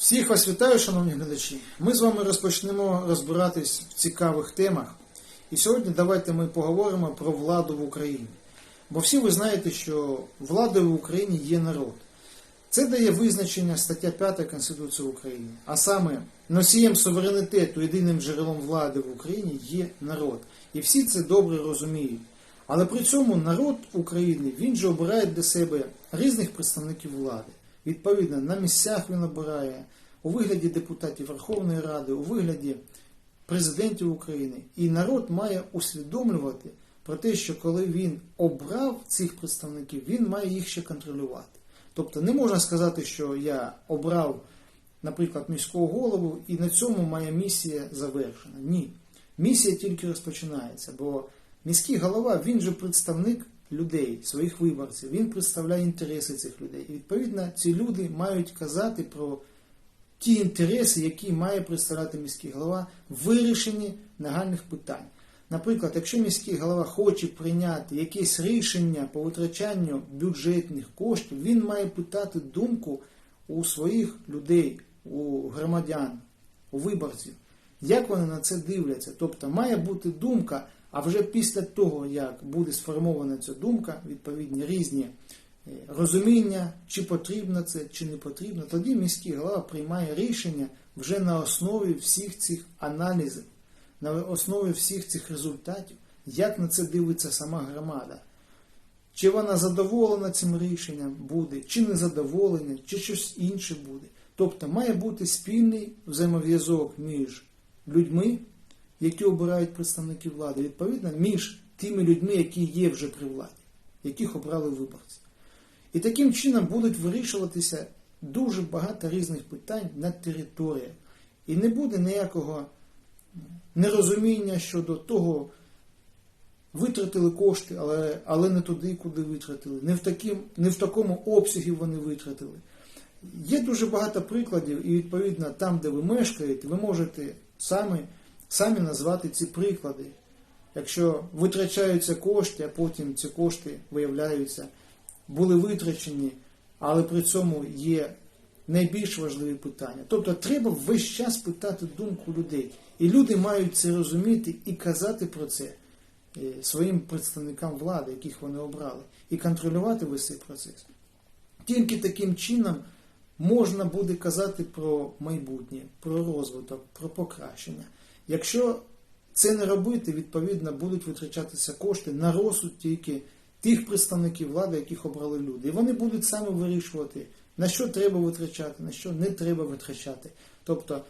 Всіх вас вітаю, шановні глядачі. Ми з вами розпочнемо розбиратись в цікавих темах. І сьогодні давайте ми поговоримо про владу в Україні. Бо всі ви знаєте, що владою в Україні є народ. Це дає визначення стаття 5 Конституції України. А саме носієм суверенітету, єдиним джерелом влади в Україні є народ. І всі це добре розуміють. Але при цьому народ України він же обирає для себе різних представників влади. Відповідно, на місцях він обирає у вигляді депутатів Верховної Ради, у вигляді президентів України. І народ має усвідомлювати про те, що коли він обрав цих представників, він має їх ще контролювати. Тобто не можна сказати, що я обрав, наприклад, міського голову, і на цьому моя місія завершена. Ні. Місія тільки розпочинається, бо міський голова він же представник людей, своїх виборців, він представляє інтереси цих людей. І відповідно ці люди мають казати про ті інтереси, які має представляти міський голова в вирішенні нагальних питань. Наприклад, якщо міський голова хоче прийняти якесь рішення по витрачанню бюджетних коштів, він має питати думку у своїх людей, у громадян, у виборців, як вони на це дивляться. Тобто має бути думка, а вже після того, як буде сформована ця думка, відповідні різні е, розуміння, чи потрібно це, чи не потрібно, тоді міський голова приймає рішення вже на основі всіх цих аналізів, на основі всіх цих результатів, як на це дивиться сама громада. Чи вона задоволена цим рішенням буде, чи не задоволена, чи щось інше буде. Тобто має бути спільний взаємов'язок між людьми, які обирають представників влади, відповідно, між тими людьми, які є вже при владі, яких обрали виборці. І таким чином будуть вирішуватися дуже багато різних питань на територіях. І не буде ніякого нерозуміння щодо того, витратили кошти, але, але не туди, куди витратили, не в, таким, не в такому обсягі вони витратили. Є дуже багато прикладів, і відповідно там, де ви мешкаєте, ви можете самі, самі назвати ці приклади. Якщо витрачаються кошти, а потім ці кошти виявляються, були витрачені, але при цьому є найбільш важливі питання. Тобто треба весь час питати думку людей. І люди мають це розуміти і казати про це е, своїм представникам влади, яких вони обрали, і контролювати весь цей процес. Тільки таким чином можна буде казати про майбутнє, про розвиток, про покращення. Якщо це не робити, відповідно будуть витрачатися кошти на розсуд тільки тих представників влади, яких обрали люди. І вони будуть саме вирішувати, на що треба витрачати, на що не треба витрачати. Тобто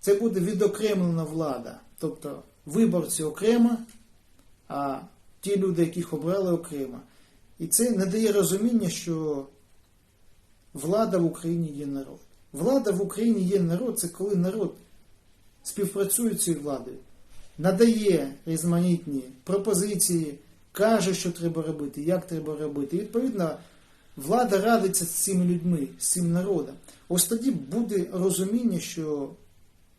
це буде відокремлена влада. Тобто виборці окремо, а ті люди, яких обрали окремо. І це не дає розуміння, що влада в Україні є народ. Влада в Україні є народ, це коли народ співпрацює цією владою, надає різноманітні пропозиції, каже, що треба робити, як треба робити. І, відповідно, влада радиться з цими людьми, з цим народом. Ось тоді буде розуміння, що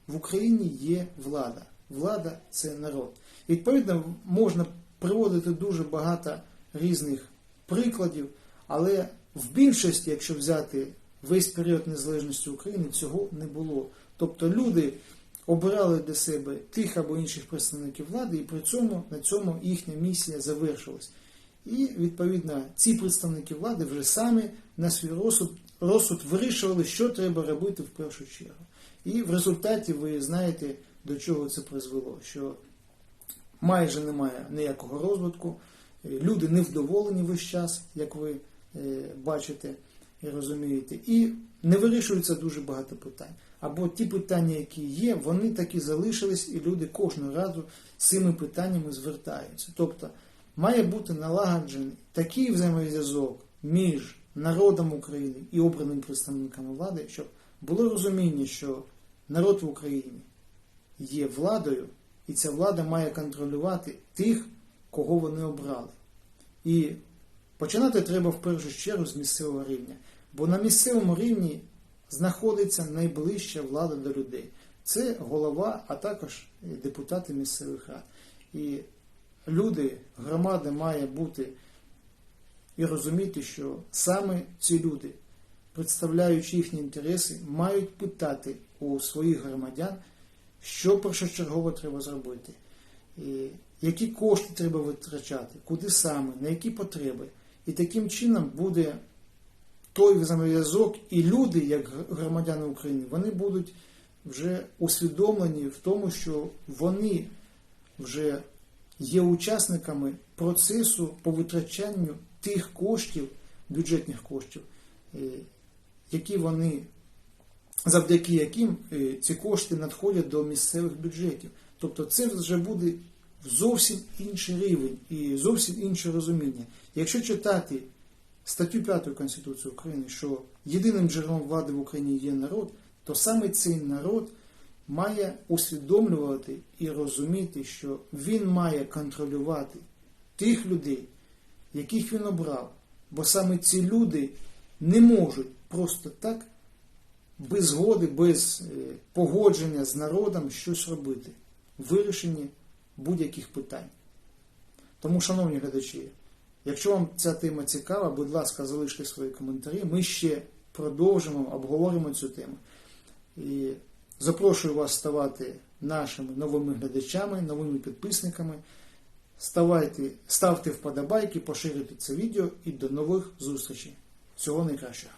в Україні є влада. Влада це народ. І, відповідно, можна приводити дуже багато різних прикладів, але в більшості, якщо взяти весь період незалежності України, цього не було. Тобто люди обирали для себе тих або інших представників влади, і при цьому на цьому їхня місія завершилась. І відповідно ці представники влади вже самі на свій розсуд, розсуд вирішували, що треба робити в першу чергу. І в результаті ви знаєте, до чого це призвело, що майже немає ніякого розвитку, люди невдоволені весь час, як ви е, бачите розумієте, і не вирішується дуже багато питань. Або ті питання, які є, вони так залишились, і люди кожного разу цими питаннями звертаються. Тобто має бути налагоджений такий взаємозв'язок між народом України і обраними представниками влади, щоб було розуміння, що народ в Україні є владою, і ця влада має контролювати тих, кого вони обрали. І починати треба в першу чергу з місцевого рівня. Бо на місцевому рівні знаходиться найближча влада до людей. Це голова, а також депутати місцевих рад. І люди, громада має бути і розуміти, що саме ці люди представляючи їхні інтереси, мають питати у своїх громадян, що першочергово треба зробити, які кошти треба витрачати, куди саме, на які потреби. І таким чином буде той взаємозв'язок, і люди, як громадяни України, вони будуть вже усвідомлені в тому, що вони вже є учасниками процесу по витрачанню тих коштів, бюджетних коштів, е, які вони, завдяки яким е, ці кошти надходять до місцевих бюджетів. Тобто це вже буде зовсім інший рівень і зовсім інше розуміння. Якщо читати статтю 5 Конституції України, що єдиним джерелом влади в Україні є народ, то саме цей народ має усвідомлювати і розуміти, що він має контролювати тих людей, яких він обрав. Бо саме ці люди не можуть просто так, без згоди, без е, погодження з народом щось робити в вирішенні будь-яких питань. Тому, шановні глядачі, якщо вам ця тема цікава, будь ласка, залиште свої коментарі. Ми ще продовжимо, обговоримо цю тему. І запрошую вас ставати нашими новими глядачами, новими підписниками. Ставайте, ставте вподобайки, поширюйте це відео і до нових зустрічей. Всього найкращого.